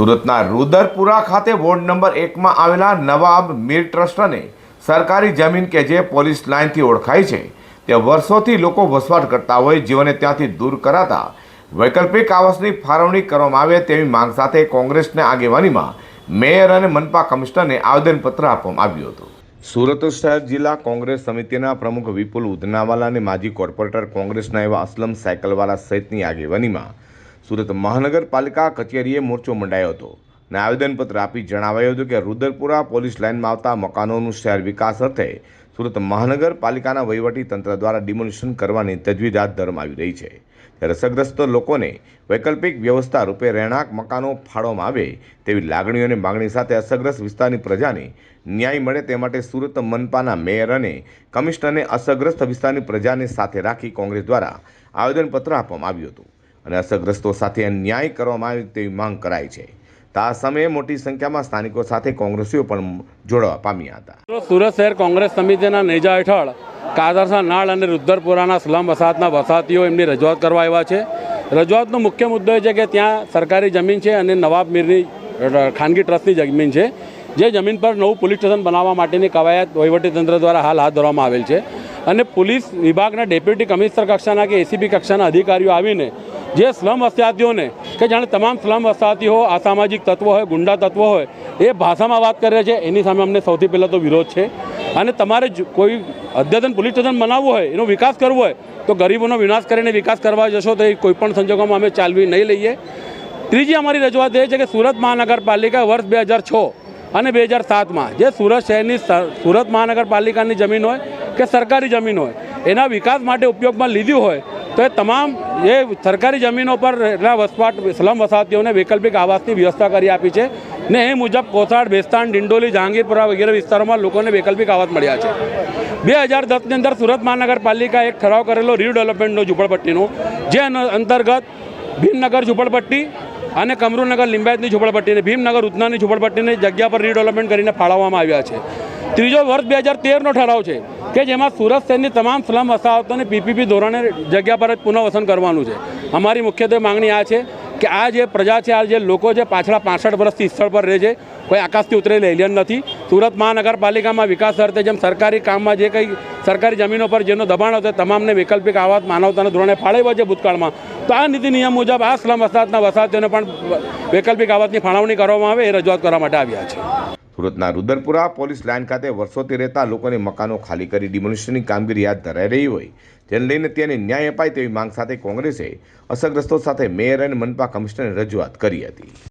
સુરતના રુદરપુરા ખાતે ward number એકમાં આવેલા નવાબ મીર ટ્રસ્ટને સરકારી જમીન કે જે પોલીસ લાઇનથી ઓળખાય છે, તે વર્ષોથી લોકો વસવાટ કરતા હોય જેઓને ત્યાંથી દૂર કરાતા વૈકલ્પિક આવાસની ફાળવણી કરવામાં આવે તેવી માંગ સાથે કોંગ્રેસના આગેવાનીમાં મેયર અને મનપા કમિશનરને આવેદનપત્ર આપવામાં આવ્યું હતું. સુરત શહેર જિલ્લા કોંગ્રેસ સમિતિના પ્રમુખ વિપુલ ઉધનાવાલા અને માજી કોર્પોરેટર કોંગ્રેસના એવા અસલમ સાયકલવાલા સહિતની આગેવાનીમાં સુરત મહાનગરપાલિકા કચેરીએ મોરચો મંડાયો હતો. અને આવેદનપત્ર આપી જણાવાયું હતું કે રુદરપુરા પોલીસ લાઇનમાં આવતા મકાનોનું શહેર વિકાસ અર્થે સુરત મહાનગરપાલિકાના વહીવટી તંત્ર દ્વારા ડિમોલિશન કરવાની તજવીજ હાથ ધરવામાં આવી રહી છે. ત્યારે અસરગ્રસ્ત લોકોને વૈકલ્પિક વ્યવસ્થા રૂપે રહેણાંક મકાનો ફાળવવામાં આવે તેવી લાગણીઓ અને માગણી સાથે અસરગ્રસ્ત વિસ્તારની પ્રજાને ન્યાય મળે તે માટે સુરત મનપાના મેયર અને કમિશનરને અસરગ્રસ્ત વિસ્તારની પ્રજાને સાથે રાખી કોંગ્રેસ દ્વારા આવેદનપત્ર આપવામાં આવ્યું હતું. અને અસરગ્રસ્તો સાથે ન્યાય કરવામાં આવે તેવી માંગ કરાઈ છે. તો સમયે મોટી સંખ્યામાં સ્થાનિકો સાથે કોંગ્રેસીઓ પણ જોડવા પામ્યા હતા. સુરત શહેર કોંગ્રેસ સમિતિના નેજા હેઠળ કાદરસા નાળ અને રુદ્રપુરાના સ્લમ વસાહતના વસાહતીઓ એમની રજૂઆત કરવા આવ્યા છે. રજૂઆતનો મુખ્ય મુદ્દો એ છે કે ત્યાં સરકારી જમીન છે અને નવાબ મીરની ખાનગી ટ્રસ્ટની જમીન છે, જે જમીન પર નવું પોલીસ સ્ટેશન બનાવવા માટેની કવાયત વહીવટીતંત્ર દ્વારા હાલ હાથ ધરવામાં આવેલ છે. અને પોલીસ વિભાગના ડેપ્યુટી કમિશનર કક્ષાના કે એસીબી કક્ષાના અધિકારીઓ આવીને જે સ્લમ વસાહતીઓને કે જાણે તમામ સ્લમ વસાહતીઓ અસામાજિક તત્વો હોય, ગુંડા તત્વો હોય, એ ભાષામાં વાત કરે છે, એની સામે અમને સૌથી પહેલાં તો વિરોધ છે. અને તમારે કોઈ અદ્યતન પોલીસ સ્ટેશન બનાવવું હોય, એનો વિકાસ કરવો હોય, તો ગરીબોનો વિનાશ કરીને વિકાસ કરવા જશો તો એ કોઈપણ સંજોગોમાં અમે ચાલવી નહીં લઈએ. ત્રીજી અમારી રજૂઆત એ છે કે સુરત મહાનગરપાલિકા વર્ષ બે હજાર છ અને બે હજાર સાતમાં જે સુરત શહેરની સુરત મહાનગરપાલિકાની જમીન હોય કે સરકારી જમીન હોય, એના વિકાસ માટે ઉપયોગમાં લીધી હોય તો એ તમામ એ સરકારી જમીનો પર રહેલા વસવાટ, સ્લમ વસાહતીઓને વૈકલ્પિક આવાસની વ્યવસ્થા કરી આપી છે ને એ મુજબ કોસાડ, બેસ્તાન, ડિંડોલી, જહાંગીરપુરા વગેરે વિસ્તારોમાં લોકોને વૈકલ્પિક આવાસ મળ્યા છે. બે હજાર દસની અંદર સુરત મહાનગરપાલિકા એક ઠરાવ કરેલો રીડેવલપમેન્ટનો ઝૂંપડપટ્ટીનો, જે અંતર્ગત ભીમનગર ઝૂંપડપટ્ટી અને કમરૂનગર લિંબાયતની ઝૂંપડપટ્ટીને, ભીમનગર ઉધનાની ઝૂંપડપટ્ટીની જગ્યા પર રીડેવલપમેન્ટ કરીને ફાળવવામાં આવ્યા છે. ત્રીજો વર્ષ બે હજાર તેરનો ઠરાવ છે કે જેમાં સુરત શહેરની તમામ સ્લમ વસાહતોને પીપીપી ધોરણે જગ્યા પર જ પુનઃવસન કરવાનું છે. અમારી મુખ્યત્વે માંગણી આ છે કે આ જે પ્રજા છે, આ જે લોકો છે પાછલા પાસઠ વર્ષથી સ્થળ પર રહે છે, કોઈ આકાશથી ઉતરેલ એલિયન નથી. સુરત મહાનગરપાલિકામાં વિકાસ અર્થે જેમ સરકારી કામમાં જે કંઈ સરકારી જમીનો પર જેનો દબાણ હતો, તમામને વૈકલ્પિક આવાસ માનવતાના ધોરણે ફાળવ્યા છે ભૂતકાળમાં. તો આ નીતિ નિયમ મુજબ આ સ્લમ વસાહતના વસાહતીઓને પણ વૈકલ્પિક આવાસની ફાળવણી કરવામાં આવે, એ રજૂઆત કરવા માટે આવ્યા છે. સુરતના રુદરપુરા પોલીસ લાઇન ખાતે વર્ષોથી રહેતા લોકોને મકાનો ખાલી કરી ડિમોલિશનની કામગીરી હાથ ધરાઈ રહી હોય. તેને લઈને તેને ન્યાય અપાય તેવી માંગ સાથે કોંગ્રેસે અસરગ્રસ્તો સાથે મેયર અને મનપા કમિશનરને રજૂઆત કરી હતી.